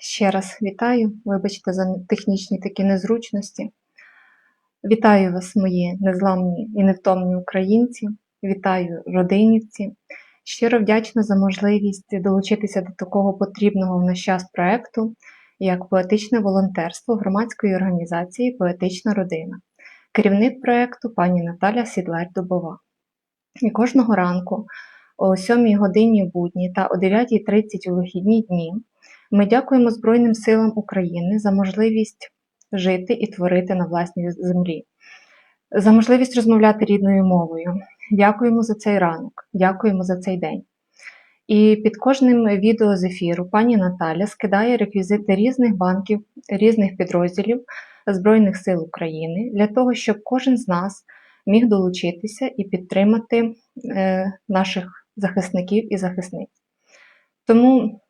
ще раз вітаю. Вибачте за технічні такі незручності. Вітаю вас, мої незламні і невтомні українці. Вітаю родинівці. Щиро вдячна за можливість долучитися до такого потрібного в наш час проекту, як поетичне волонтерство громадської організації Поетична родина. Керівник проекту пані Наталя Сідлер Дубова. І кожного ранку о 7 годині будні та о 9.30 у вихідні дні ми дякуємо Збройним силам України за можливість жити і творити на власній землі, за можливість розмовляти рідною мовою. Дякуємо за цей ранок, дякуємо за цей день. І під кожним відео з ефіру пані Наталя скидає реквізити різних банків, різних підрозділів Збройних сил України для того, щоб кожен з нас міг долучитися і підтримати е, наших захисників і захисниць. Тому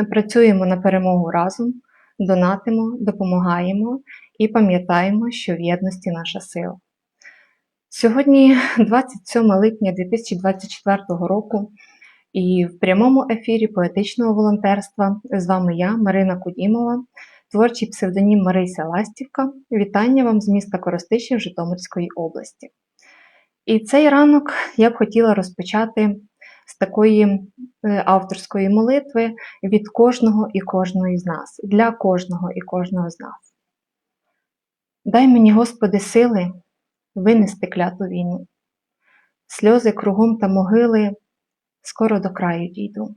ми працюємо на перемогу разом, донатимо, допомагаємо і пам'ятаємо, що в єдності наша сила. Сьогодні 27 липня 2024 року, і в прямому ефірі поетичного волонтерства з вами я, Марина Кудімова, творчий псевдонім Марися Ластівка. Вітання вам з міста Коростишів Житомирської області. І цей ранок я б хотіла розпочати з такої е, авторської молитви від кожного і кожної з нас, для кожного і кожного з нас. Дай мені, Господи, сили винести кляту війну, сльози кругом та могили скоро до краю дійду.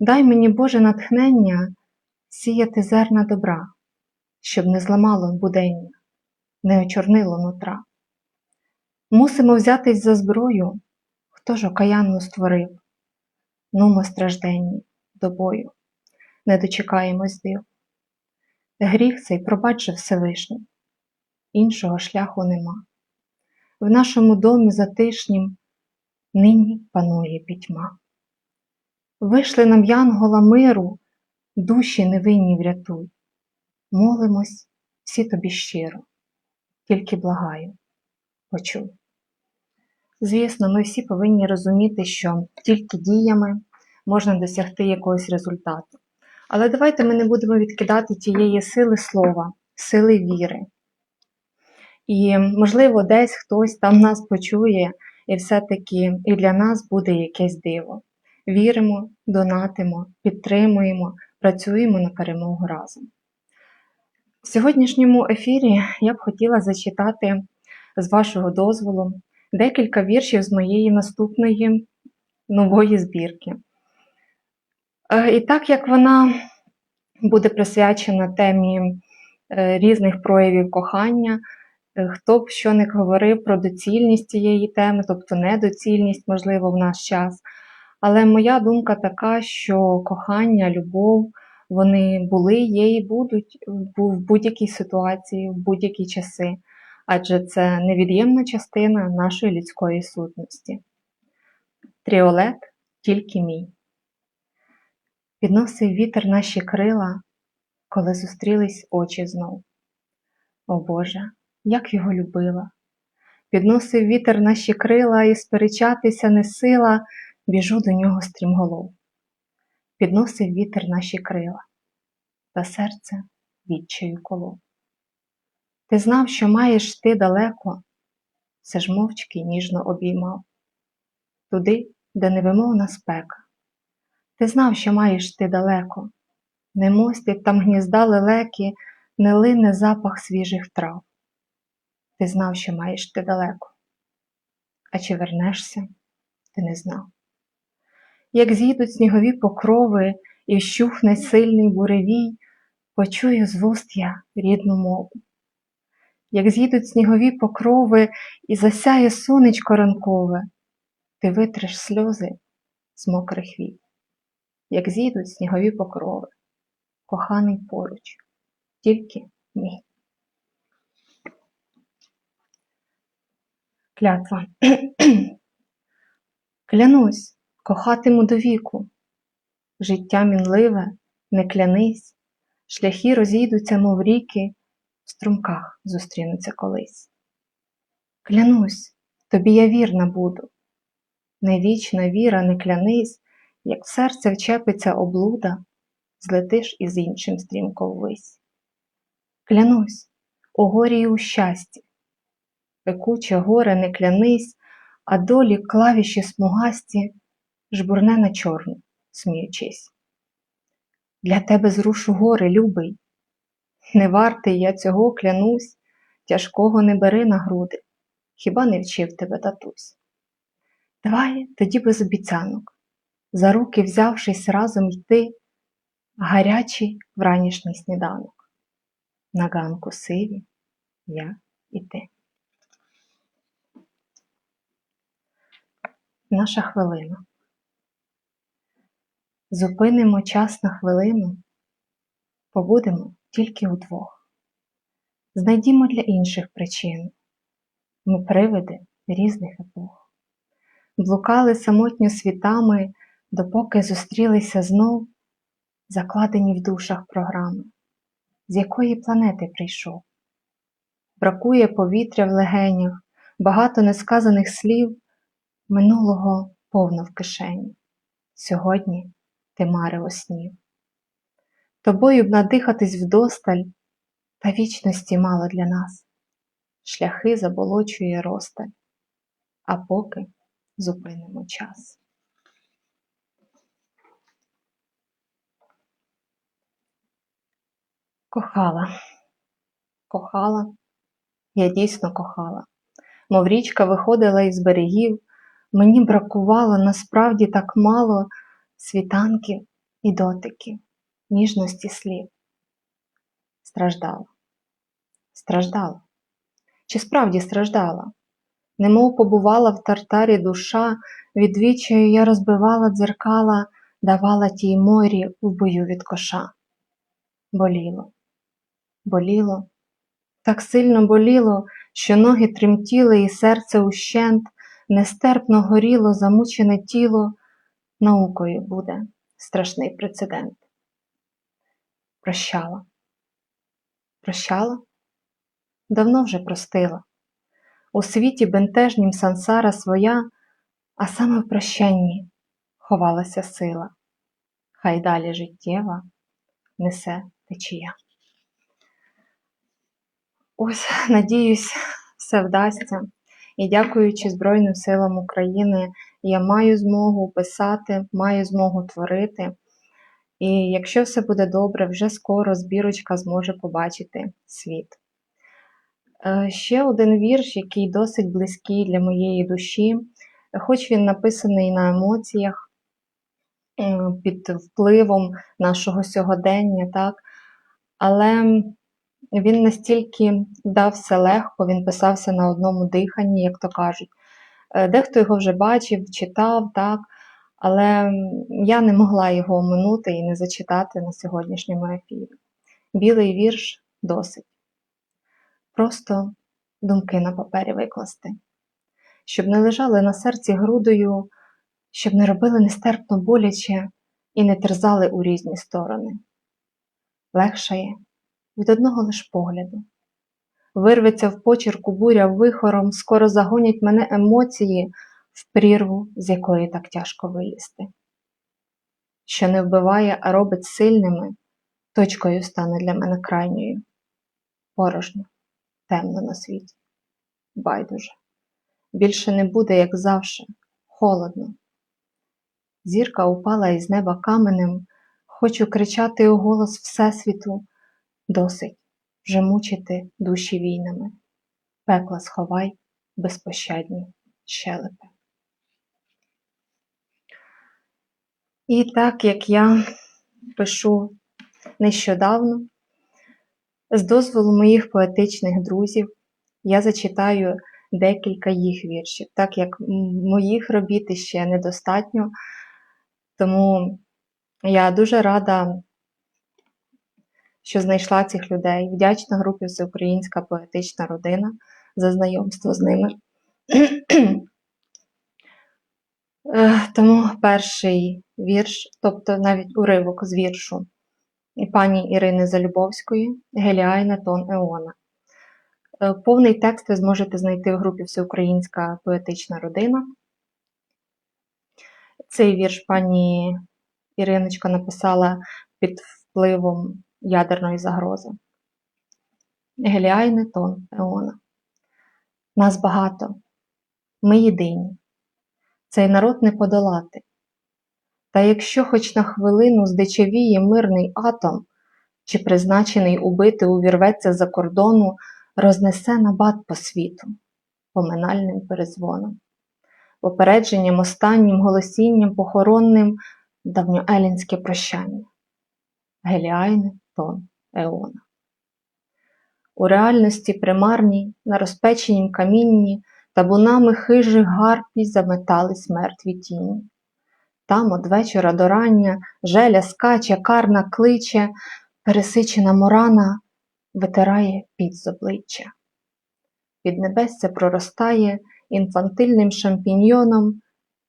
Дай мені, Боже, натхнення сіяти зерна добра, щоб не зламало будення, не очорнило нутра. Мусимо взятись за зброю, хто ж окаянну створив. Нумо стражденні до бою, не дочекаємось див. Гріх цей пробач же Всевишній, іншого шляху нема. В нашому домі затишнім нині панує пітьма. Вийшли нам янгола миру, душі невинні врятуй. Молимось всі тобі щиро, тільки благаю, почуй. Звісно, ми всі повинні розуміти, що тільки діями можна досягти якогось результату. Але давайте ми не будемо відкидати тієї сили слова, сили віри. І, можливо, десь хтось там нас почує, і все-таки і для нас буде якесь диво. Віримо, донатимо, підтримуємо, працюємо на перемогу разом. В сьогоднішньому ефірі я б хотіла зачитати з вашого дозволу декілька віршів з моєї наступної нової збірки. Е, і так як вона буде присвячена темі е, різних проявів кохання, е, хто б що не говорив про доцільність цієї теми, тобто недоцільність, можливо, в наш час. Але моя думка така, що кохання, любов, вони були, є і будуть в будь-якій ситуації, в будь-які часи адже це невід'ємна частина нашої людської сутності. Тріолет тільки мій. Підносив вітер наші крила, коли зустрілись очі знов. О Боже, як його любила! Підносив вітер наші крила і сперечатися не сила, біжу до нього стрімголов. Підносив вітер наші крила, та серце відчаю колов. Ти знав, що маєш ти далеко, все ж мовчки ніжно обіймав, туди, де невимовна спека. Ти знав, що маєш ти далеко, не мостять там гнізда лелеки, не лине запах свіжих трав. Ти знав, що маєш ти далеко, а чи вернешся, ти не знав. Як з'їдуть снігові покрови і вщухне сильний буревій, почую з вуст я рідну мову як з'їдуть снігові покрови і засяє сонечко ранкове, ти витреш сльози з мокрих вій, як з'їдуть снігові покрови, коханий поруч, тільки мій. Клятва. Клянусь, кохатиму до віку, життя мінливе, не клянись, шляхи розійдуться, мов ріки в струмках зустрінуться колись. Клянусь, тобі я вірна буду, не вічна віра, не клянись, як в серце вчепиться облуда, злетиш із іншим стрімко ввись. Клянусь, у горі і у щасті, пекуче горе не клянись, а долі клавіші смугасті жбурне на чорну, сміючись. Для тебе зрушу гори, любий, не вартий я цього клянусь, тяжкого не бери на груди, хіба не вчив тебе татусь. Давай тоді без обіцянок, за руки взявшись разом йти, гарячий вранішній сніданок. На ганку сиві я і ти. Наша хвилина. Зупинимо час на хвилину, побудемо тільки удвох. Знайдімо для інших причин. Ми привиди різних епох. Блукали самотньо світами, допоки зустрілися знов, закладені в душах програми, з якої планети прийшов. Бракує повітря в легенях, багато несказаних слів, минулого повно в кишені. Сьогодні ти марево снів. Тобою б надихатись вдосталь, та вічності мало для нас. Шляхи заболочує розсталь, а поки зупинимо час. Кохала, кохала, я дійсно кохала, мов річка виходила із берегів, мені бракувало насправді так мало світанків і дотиків, ніжності слів. Страждала, страждала. Чи справді страждала? Немов побувала в тартарі душа, відвічаю я розбивала дзеркала, давала тій морі в бою від коша. Боліло, боліло, так сильно боліло, що ноги тремтіли, і серце ущент, нестерпно горіло, замучене тіло, наукою буде страшний прецедент. Прощала. Прощала? Давно вже простила. У світі бентежнім сансара своя, а саме в прощанні ховалася сила. Хай далі життєва несе течія. Ось, надіюсь, все вдасться. І дякуючи Збройним силам України, я маю змогу писати, маю змогу творити. І якщо все буде добре, вже скоро збірочка зможе побачити світ. Е, Ще один вірш, який досить близький для моєї душі, хоч він написаний на емоціях, е, під впливом нашого сьогодення, так? але він настільки дався легко, він писався на одному диханні, як то кажуть. Е, Дехто його вже бачив, читав, так? Але я не могла його оминути і не зачитати на сьогоднішньому ефірі. Білий вірш досить. Просто думки на папері викласти, щоб не лежали на серці грудою, щоб не робили нестерпно боляче і не терзали у різні сторони. Легшає від одного лиш погляду. Вирветься в почерку буря вихором, скоро загонять мене емоції в прірву, з якої так тяжко вилізти. Що не вбиває, а робить сильними, точкою стане для мене крайньою. Порожньо, темно на світі. Байдуже. Більше не буде, як завше, холодно. Зірка упала із неба каменем, хочу кричати у голос Всесвіту, досить вже мучити душі війнами. Пекла сховай безпощадні щелепи. І так як я пишу нещодавно, з дозволу моїх поетичних друзів, я зачитаю декілька їх віршів, так як моїх робіт ще недостатньо, тому я дуже рада, що знайшла цих людей. Вдячна групі Всеукраїнська поетична родина за знайомство з ними. Тому перший вірш, тобто навіть уривок з віршу пані Ірини Залюбовської Геліайна Тон Еона. Повний текст ви зможете знайти в групі Всеукраїнська поетична родина. Цей вірш пані Іриночка написала під впливом ядерної загрози. Геліайне тон Еона. Нас багато, ми єдині. Цей народ не подолати. Та якщо хоч на хвилину здичавіє мирний атом, чи призначений убити увірветься за кордону, рознесе набат по світу поминальним перезвоном, попередженням останнім голосінням похоронним давньоелінське прощання. Геліайне тон Еона. У реальності примарній, на розпеченім камінні, табунами хижих гарпій заметались мертві тіні. Там од вечора до рання желя скаче, карна кличе, пересичена морана витирає під з обличчя. Від небесця проростає інфантильним шампіньйоном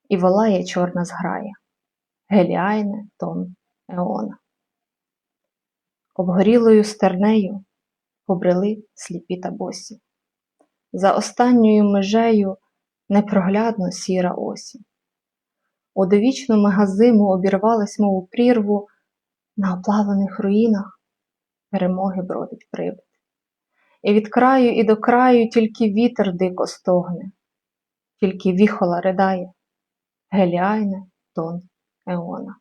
і волає чорна зграя. Геліайне тон Еона. Обгорілою стернею побрели сліпі та босі. За останньою межею непроглядно сіра осінь. У довічну мегазиму обірвалась, мов у прірву, на оплавлених руїнах перемоги бродить привид. І від краю і до краю тільки вітер дико стогне, тільки віхола ридає, геліайне тон Еона.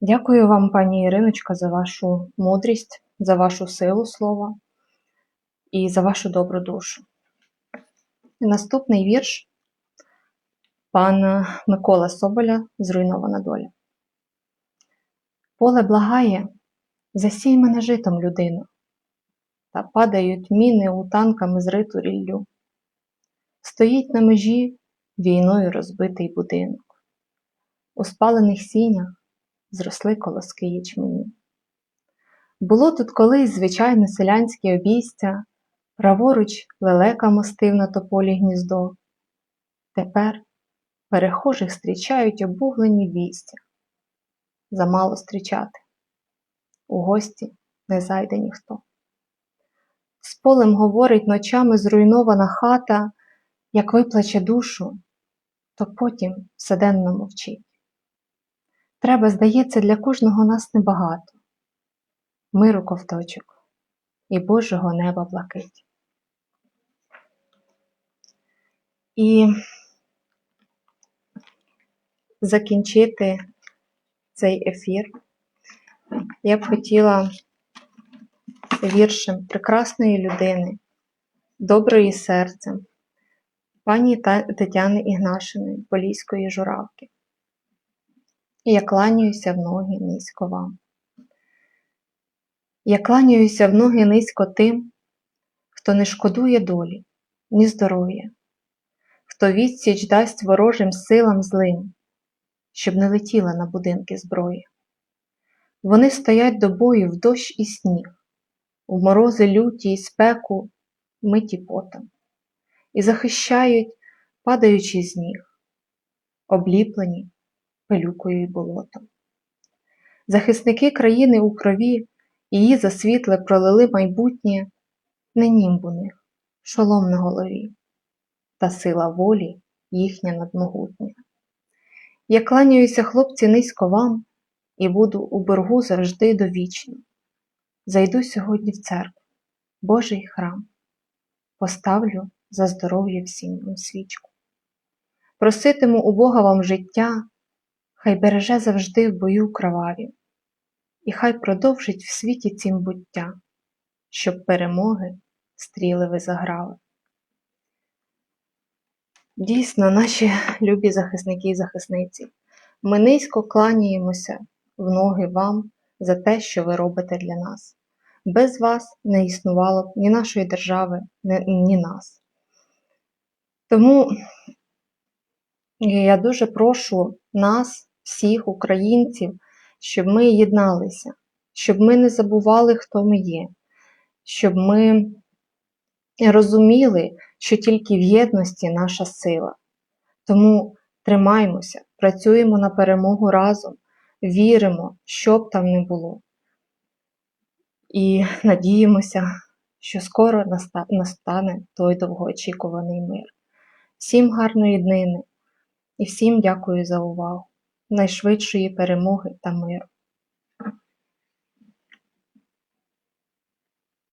Дякую вам, пані Іриночка, за вашу мудрість, за вашу силу слова і за вашу добру душу. І наступний вірш пана Микола Соболя Зруйнована доля. Поле благає, засій мене житом, людину, та падають міни у танками зриту ріллю. Стоїть на межі війною розбитий будинок. У спалених сінях зросли колоски ячмені. Було тут колись звичайне селянське обійстя, праворуч лелека мостив на тополі гніздо. Тепер перехожих зустрічають обуглені вістя. Замало зустрічати. У гості не зайде ніхто. З полем говорить ночами зруйнована хата, як виплаче душу, то потім вседенно мовчить. Треба, здається, для кожного нас небагато. Миру ковточок і Божого неба блакить. І закінчити цей ефір я б хотіла віршем прекрасної людини, доброї серцем, пані Тетяни Ігнашиної, Поліської журавки. Я кланяюся в ноги низько вам. Я кланяюся в ноги низько тим, хто не шкодує долі, ні здоров'я, хто відсіч дасть ворожим силам злим, щоб не летіла на будинки зброї. Вони стоять до бою в дощ і сніг, в морози люті і спеку, миті потом, і захищають, падаючи з ніг, обліплені пилюкою й болотом. Захисники країни у крові, її за світле пролили майбутнє, не німб у них, шолом на голові, та сила волі їхня надмогутня. Я кланяюся, хлопці, низько вам, і буду у боргу завжди довічно. Зайду сьогодні в церкву, Божий храм, поставлю за здоров'я всім свічку. Проситиму у Бога вам життя, хай береже завжди в бою кроваві, і хай продовжить в світі цім буття, щоб перемоги стріли ви заграли. Дійсно, наші любі захисники і захисниці, ми низько кланяємося в ноги вам за те, що ви робите для нас. Без вас не існувало б ні нашої держави, ні, нас. Тому я дуже прошу нас, всіх українців, щоб ми єдналися, щоб ми не забували, хто ми є, щоб ми розуміли, що тільки в єдності наша сила. Тому тримаймося, працюємо на перемогу разом, віримо, що б там не було. І надіємося, що скоро настане той довгоочікуваний мир. Всім гарної днини і всім дякую за увагу. найшвидшої перемоги та миру.